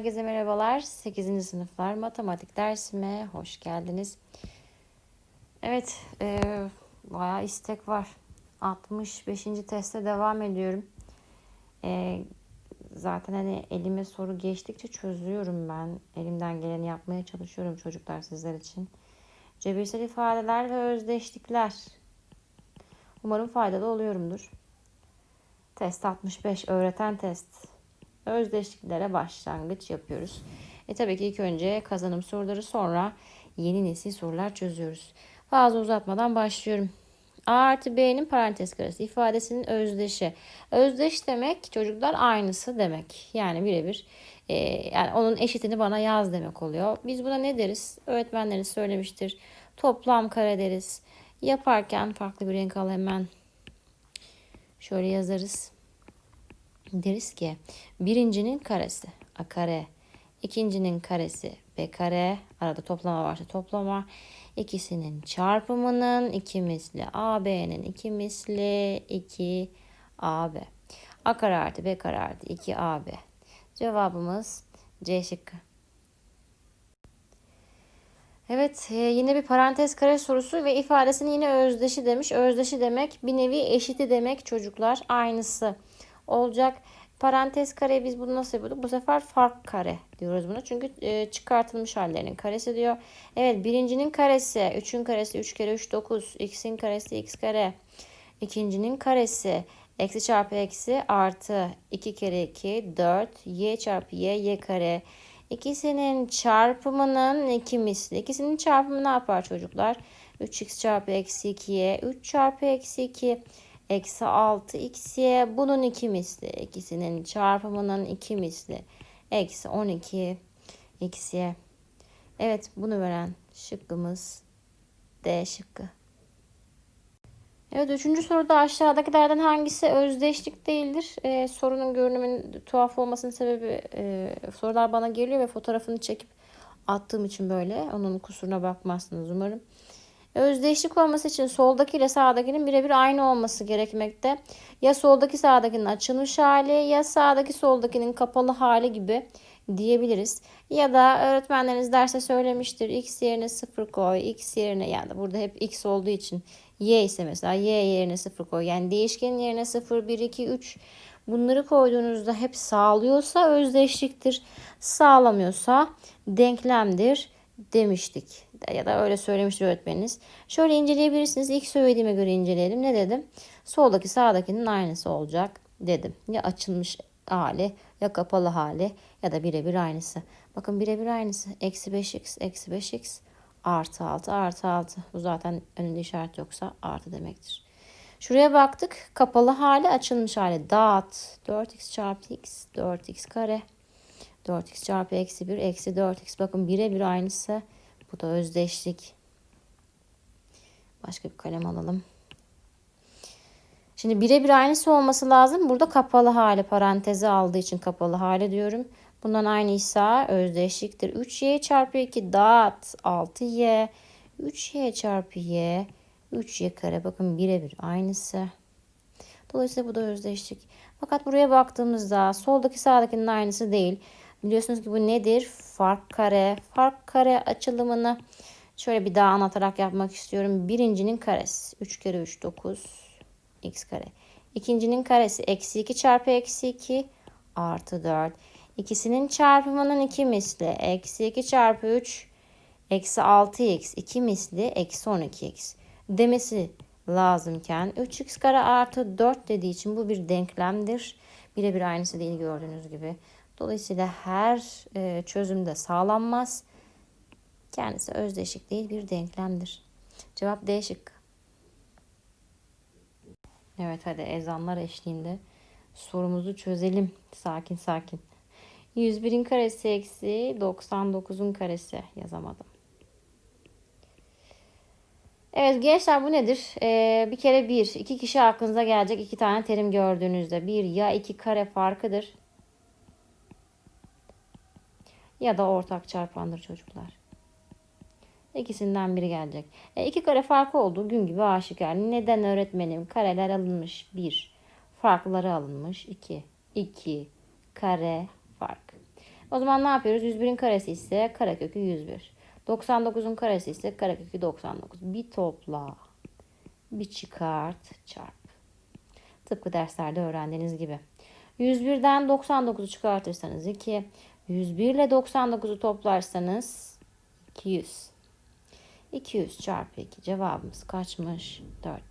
Herkese merhabalar. 8. sınıflar matematik dersime hoş geldiniz. Evet, e, bayağı istek var. 65. teste devam ediyorum. E, zaten hani elime soru geçtikçe çözüyorum ben. Elimden geleni yapmaya çalışıyorum çocuklar sizler için. Cebirsel ifadeler ve özdeşlikler. Umarım faydalı oluyorumdur. Test 65 öğreten test özdeşliklere başlangıç yapıyoruz. E tabii ki ilk önce kazanım soruları sonra yeni nesil sorular çözüyoruz. Fazla uzatmadan başlıyorum. A artı B'nin parantez karesi ifadesinin özdeşi. Özdeş demek çocuklar aynısı demek. Yani birebir e, yani onun eşitini bana yaz demek oluyor. Biz buna ne deriz? Öğretmenleriniz söylemiştir. Toplam kare deriz. Yaparken farklı bir renk al hemen. Şöyle yazarız deriz ki birincinin karesi a kare, ikincinin karesi b kare, arada toplama varsa toplama, ikisinin çarpımının iki misli AB'nin iki misli 2 AB. A kare artı B kare artı 2 AB. Cevabımız C şıkkı. Evet e, yine bir parantez kare sorusu ve ifadesini yine özdeşi demiş. Özdeşi demek bir nevi eşiti demek çocuklar aynısı olacak. Parantez kare biz bunu nasıl yapıyorduk? Bu sefer fark kare diyoruz buna. Çünkü e, çıkartılmış hallerinin karesi diyor. Evet birincinin karesi 3'ün karesi 3 kere 3 9. X'in karesi x kare. İkincinin karesi eksi çarpı eksi artı 2 kere 2 4 y çarpı y y kare. İkisinin çarpımının iki misli. İkisinin çarpımı ne yapar çocuklar? 3x çarpı eksi 2y 3 çarpı eksi 2 eksi 6 x'ye bunun iki misli. ikisinin çarpımının iki misli. Eksi 12 x'ye. Evet bunu veren şıkkımız D şıkkı. Evet üçüncü soruda aşağıdakilerden hangisi özdeşlik değildir? Ee, sorunun görünümün tuhaf olmasının sebebi e, sorular bana geliyor ve fotoğrafını çekip attığım için böyle. Onun kusuruna bakmazsınız umarım. Özdeşlik olması için soldaki ile sağdakinin birebir aynı olması gerekmekte. Ya soldaki sağdakinin açılmış hali ya sağdaki soldakinin kapalı hali gibi diyebiliriz. Ya da öğretmenleriniz derse söylemiştir. X yerine 0 koy. X yerine yani burada hep X olduğu için Y ise mesela Y yerine 0 koy. Yani değişkenin yerine 0, 1, 2, 3 bunları koyduğunuzda hep sağlıyorsa özdeşliktir. Sağlamıyorsa denklemdir demiştik ya da öyle söylemiştir öğretmeniniz. Şöyle inceleyebilirsiniz. İlk söylediğime göre inceleyelim. Ne dedim? Soldaki sağdakinin aynısı olacak dedim. Ya açılmış hali ya kapalı hali ya da birebir aynısı. Bakın birebir aynısı. Eksi 5x eksi 5x artı 6 artı 6. Bu zaten önünde işaret yoksa artı demektir. Şuraya baktık. Kapalı hali açılmış hali. Dağıt. 4x çarpı x 4x kare. 4x çarpı eksi 1 eksi 4x. Bakın birebir aynısı. Bu da özdeşlik. Başka bir kalem alalım. Şimdi birebir aynısı olması lazım. Burada kapalı hali parantezi aldığı için kapalı hali diyorum. Bundan aynıysa özdeşliktir. 3y çarpı 2 dağıt 6y. 3y çarpı y 3y kare bakın birebir aynısı. Dolayısıyla bu da özdeşlik. Fakat buraya baktığımızda soldaki sağdakinin aynısı değil. Biliyorsunuz ki bu nedir? Fark kare. Fark kare açılımını şöyle bir daha anlatarak yapmak istiyorum. Birincinin karesi. 3 kere 3 9 x kare. İkincinin karesi eksi 2 çarpı eksi 2 artı 4. İkisinin çarpımının iki misli. Eksi 2 çarpı 3 eksi 6x. 2 misli eksi 12x. Demesi lazımken 3x kare artı 4 dediği için bu bir denklemdir. Birebir aynısı değil gördüğünüz gibi. Dolayısıyla her e, çözümde sağlanmaz. Kendisi özdeşik değil bir denklemdir. Cevap D şıkkı. Evet hadi ezanlar eşliğinde sorumuzu çözelim. Sakin sakin. 101'in karesi eksi 99'un karesi yazamadım. Evet gençler bu nedir? Ee, bir kere bir, iki kişi aklınıza gelecek iki tane terim gördüğünüzde. Bir ya iki kare farkıdır ya da ortak çarpandır çocuklar. İkisinden biri gelecek. E, iki kare farkı olduğu gün gibi aşikar. Neden öğretmenim? Kareler alınmış. Bir. Farkları alınmış. iki. İki. Kare fark. O zaman ne yapıyoruz? 101'in karesi ise karekökü 101. 99'un karesi ise karekökü 99. Bir topla, bir çıkart, çarp. Tıpkı derslerde öğrendiğiniz gibi. 101'den 99'u çıkartırsanız 2. 101 ile 99'u toplarsanız 200. 200 çarpı 2 cevabımız kaçmış? 400.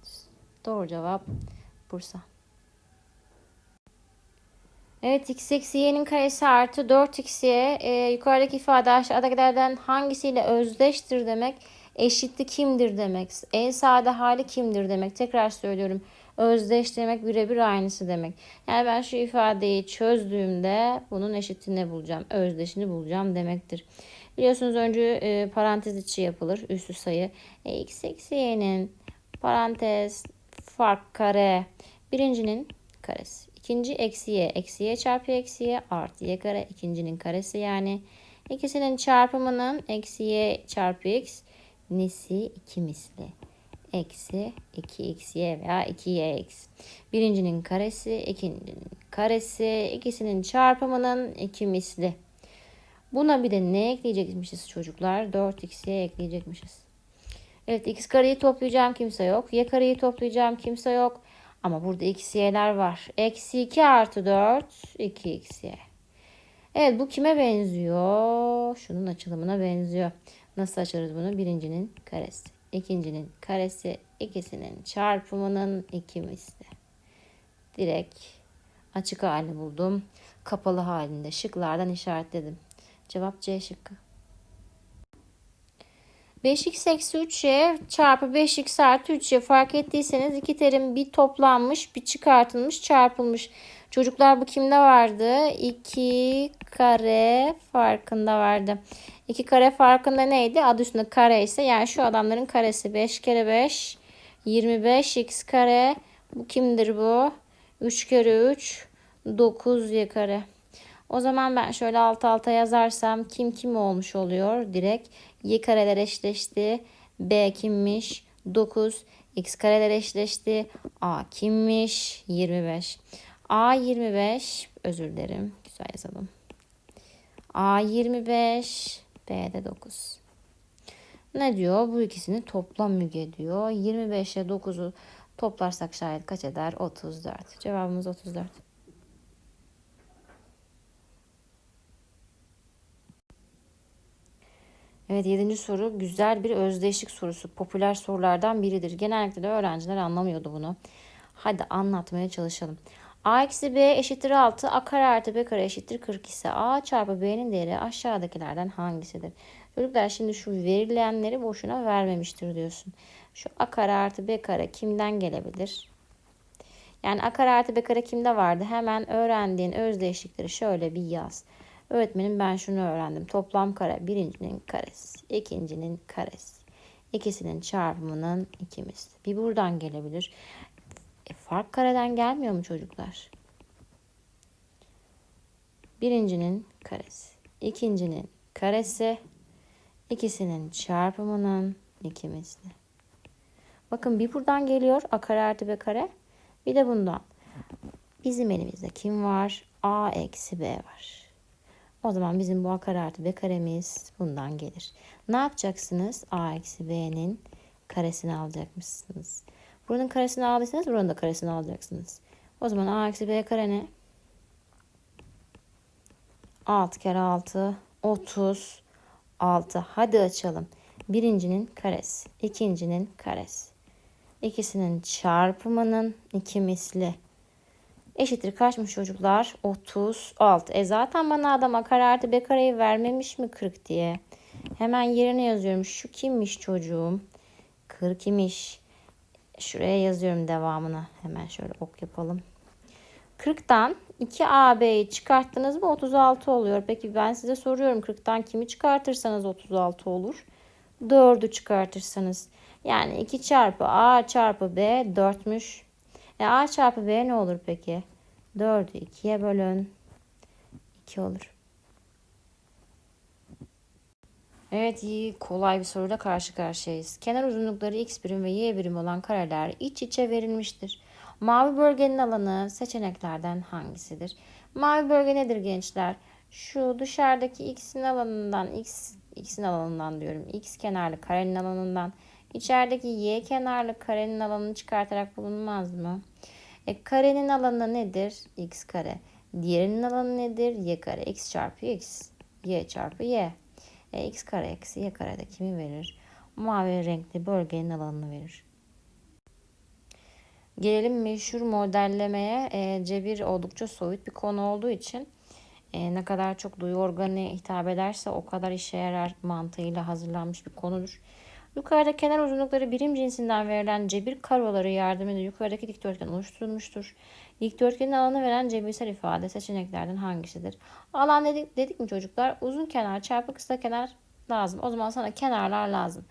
Doğru cevap Bursa. Evet x eksi y'nin karesi artı 4xy e, yukarıdaki ifade aşağıdakilerden hangisiyle özdeştir demek eşitli kimdir demek en sade hali kimdir demek tekrar söylüyorum özdeş demek birebir aynısı demek yani ben şu ifadeyi çözdüğümde bunun eşitini bulacağım özdeşini bulacağım demektir biliyorsunuz önce e, parantez içi yapılır üstü sayı e, x eksi y'nin parantez fark kare birincinin karesi İkinci eksi y. Eksi y çarpı eksi y artı y kare. ikincinin karesi yani. İkisinin çarpımının eksi y çarpı x nesi iki misli. Eksi 2xy veya 2yx. Birincinin karesi, ikincinin karesi, ikisinin çarpımının iki misli. Buna bir de ne ekleyecekmişiz çocuklar? 4x'ye ekleyecekmişiz. Evet x kareyi toplayacağım kimse yok. Y kareyi toplayacağım kimse yok. Ama burada xy'ler var. Eksi 2 artı 4 2xy. Evet bu kime benziyor? Şunun açılımına benziyor. Nasıl açarız bunu? Birincinin karesi. İkincinin karesi. ikisinin çarpımının iki misli. Direkt açık hali buldum. Kapalı halinde şıklardan işaretledim. Cevap C şıkkı. 5x eksi 3y çarpı 5x artı 3y fark ettiyseniz iki terim bir toplanmış bir çıkartılmış çarpılmış. Çocuklar bu kimde vardı? 2 kare farkında vardı. 2 kare farkında neydi? Adı üstünde kare ise yani şu adamların karesi 5 kere 5 25 x kare. Bu kimdir bu? 3 kere 3 9 y kare. O zaman ben şöyle alt alta yazarsam kim kim olmuş oluyor? Direkt y kareler eşleşti. B kimmiş? 9. X kareler eşleşti. A kimmiş? 25. A 25. Özür dilerim. Güzel yazalım. A 25. B de 9. Ne diyor? Bu ikisini toplam müge diyor. 25 ile 9'u toplarsak şayet kaç eder? 34. Cevabımız 34. Evet yedinci soru güzel bir özdeşlik sorusu. Popüler sorulardan biridir. Genellikle de öğrenciler anlamıyordu bunu. Hadi anlatmaya çalışalım. A eksi B eşittir 6. A kare artı B kare eşittir 40 ise A çarpı B'nin değeri aşağıdakilerden hangisidir? Çocuklar şimdi şu verilenleri boşuna vermemiştir diyorsun. Şu A kare artı B kare kimden gelebilir? Yani A kare artı B kare kimde vardı? Hemen öğrendiğin özdeşlikleri şöyle bir yaz. Öğretmenim ben şunu öğrendim. Toplam kare birincinin karesi, ikincinin karesi. İkisinin çarpımının ikimiz. Bir buradan gelebilir. E, fark kareden gelmiyor mu çocuklar? Birincinin karesi, ikincinin karesi, ikisinin çarpımının ikimizli. Bakın bir buradan geliyor a kare artı b kare. Bir de bundan. Bizim elimizde kim var? a eksi b var. O zaman bizim bu a kare artı b karemiz bundan gelir. Ne yapacaksınız? a eksi b'nin karesini alacakmışsınız. Buranın karesini aldıysanız buranın da karesini alacaksınız. O zaman a eksi b kare ne? 6 kere 6 36. Hadi açalım. Birincinin karesi. ikincinin karesi. İkisinin çarpımının iki misli eşittir kaçmış çocuklar? 36. E zaten bana adam a kare artı b kareyi vermemiş mi 40 diye. Hemen yerine yazıyorum. Şu kimmiş çocuğum? 40 imiş. Şuraya yazıyorum devamını. Hemen şöyle ok yapalım. 40'tan 2AB'yi çıkarttınız mı 36 oluyor. Peki ben size soruyorum 40'tan kimi çıkartırsanız 36 olur. 4'ü çıkartırsanız. Yani 2 çarpı A çarpı B 4'müş. E A çarpı B ne olur peki? 4'ü 2'ye bölün. 2 olur. Evet iyi kolay bir soruyla karşı karşıyayız. Kenar uzunlukları x birim ve y birim olan kareler iç içe verilmiştir. Mavi bölgenin alanı seçeneklerden hangisidir? Mavi bölge nedir gençler? Şu dışarıdaki x'in alanından x x'in alanından diyorum. x kenarlı karenin alanından içerideki y kenarlı karenin alanını çıkartarak bulunmaz mı? E, karenin alanı nedir? x kare. Diğerinin alanı nedir? y kare. x çarpı x. y çarpı y. E, x kare eksi y kare de kimi verir? Mavi renkli bölgenin alanını verir. Gelelim meşhur modellemeye. E, cebir oldukça soyut bir konu olduğu için e, ne kadar çok duyu organı hitap ederse o kadar işe yarar mantığıyla hazırlanmış bir konudur. Yukarıda kenar uzunlukları birim cinsinden verilen cebir karoları yardımıyla yukarıdaki dikdörtgen oluşturulmuştur. Dikdörtgenin alanı veren cebirsel ifade seçeneklerden hangisidir? Alan dedik, dedik mi çocuklar? Uzun kenar çarpı kısa kenar lazım. O zaman sana kenarlar lazım.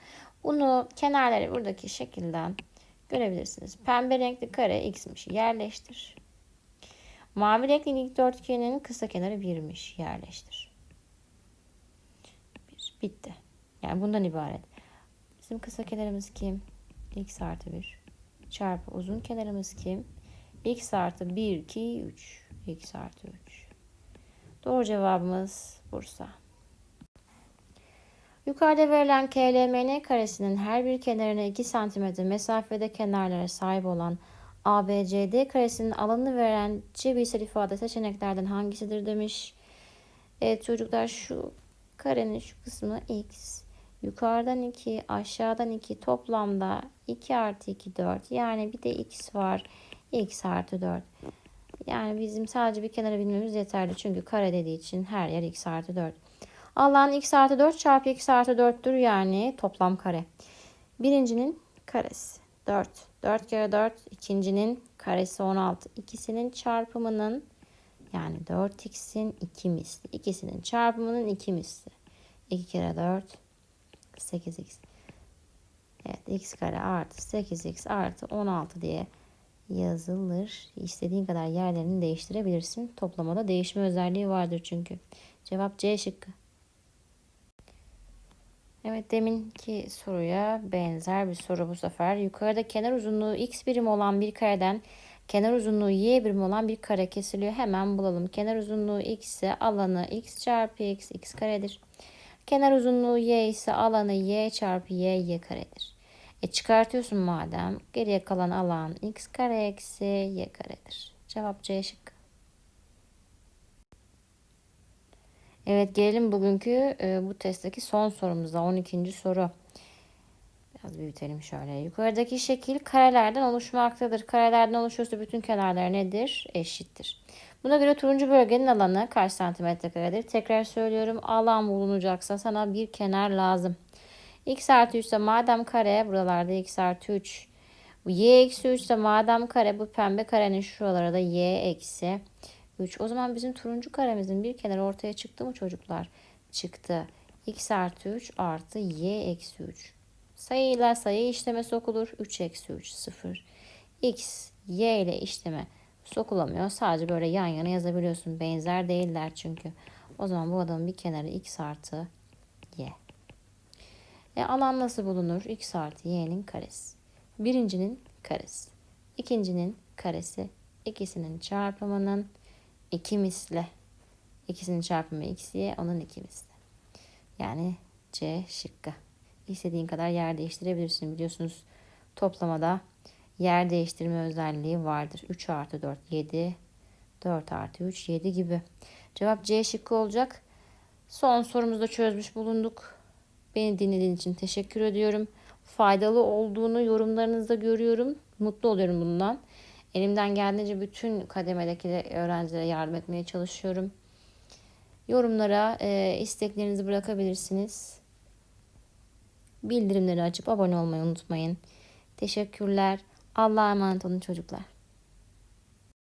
Bunu kenarları buradaki şekilden görebilirsiniz. Pembe renkli kare x'miş. Yerleştir. Mavi renkli dikdörtgenin kısa kenarı 1'miş. Yerleştir. Bir. Bitti. Yani bundan ibaret. Bizim kısa kenarımız kim? x artı 1. Çarpı uzun kenarımız kim? x artı 1, 2, 3. x artı 3. Doğru cevabımız Bursa. Yukarıda verilen KLMN karesinin her bir kenarına 2 cm mesafede kenarlara sahip olan ABCD karesinin alanını veren cebirsel ifade seçeneklerden hangisidir demiş. Evet çocuklar şu karenin şu kısmı x. Yukarıdan 2 aşağıdan 2 toplamda 2 artı 2 4 yani bir de x var x artı 4. Yani bizim sadece bir kenara bilmemiz yeterli. Çünkü kare dediği için her yer x artı 4. Allah'ın x artı 4 çarpı x artı 4'tür yani toplam kare. Birincinin karesi 4. 4 kere 4 ikincinin karesi 16. İkisinin çarpımının yani 4x'in 2 misli. İkisinin çarpımının 2 misli. 2 kere 4 8x. Evet x kare artı 8x artı 16 diye yazılır. İstediğin kadar yerlerini değiştirebilirsin. Toplamada değişme özelliği vardır çünkü. Cevap C şıkkı. Evet deminki soruya benzer bir soru bu sefer. Yukarıda kenar uzunluğu x birim olan bir kareden kenar uzunluğu y birim olan bir kare kesiliyor. Hemen bulalım. Kenar uzunluğu x ise alanı x çarpı x x karedir. Kenar uzunluğu y ise alanı y çarpı y y karedir. E çıkartıyorsun madem. Geriye kalan alan x kare eksi y karedir. Cevap C şıkkı. Evet gelelim bugünkü e, bu testteki son sorumuza 12. soru. Biraz büyütelim şöyle. Yukarıdaki şekil karelerden oluşmaktadır. Karelerden oluşuyorsa bütün kenarlar nedir? Eşittir. Buna göre turuncu bölgenin alanı kaç santimetre karedir? Tekrar söylüyorum. Alan bulunacaksa sana bir kenar lazım. x artı 3 ise madem kare buralarda x artı 3. y eksi 3 ise madem kare bu pembe karenin şuralara da y eksi 3. O zaman bizim turuncu karemizin bir kenarı ortaya çıktı mı çocuklar? Çıktı. x artı 3 artı y eksi 3. Sayıyla sayı işleme sokulur. 3 eksi 3 0. x, y ile işleme sokulamıyor. Sadece böyle yan yana yazabiliyorsun. Benzer değiller çünkü. O zaman bu adamın bir kenarı x artı y. E, alan nasıl bulunur? x artı y'nin karesi. Birincinin karesi. ikincinin karesi. ikisinin çarpımının iki misli. İkisinin çarpımı x, y, onun iki misli. Yani C şıkkı. İstediğin kadar yer değiştirebilirsin. Biliyorsunuz toplamada yer değiştirme özelliği vardır. 3 artı 4 7 4 artı 3 7 gibi. Cevap C şıkkı olacak. Son sorumuzu da çözmüş bulunduk. Beni dinlediğin için teşekkür ediyorum. Faydalı olduğunu yorumlarınızda görüyorum. Mutlu oluyorum bundan. Elimden geldiğince bütün kademedeki öğrencilere yardım etmeye çalışıyorum. Yorumlara e, isteklerinizi bırakabilirsiniz. Bildirimleri açıp abone olmayı unutmayın. Teşekkürler. Allah'a emanet olun çocuklar.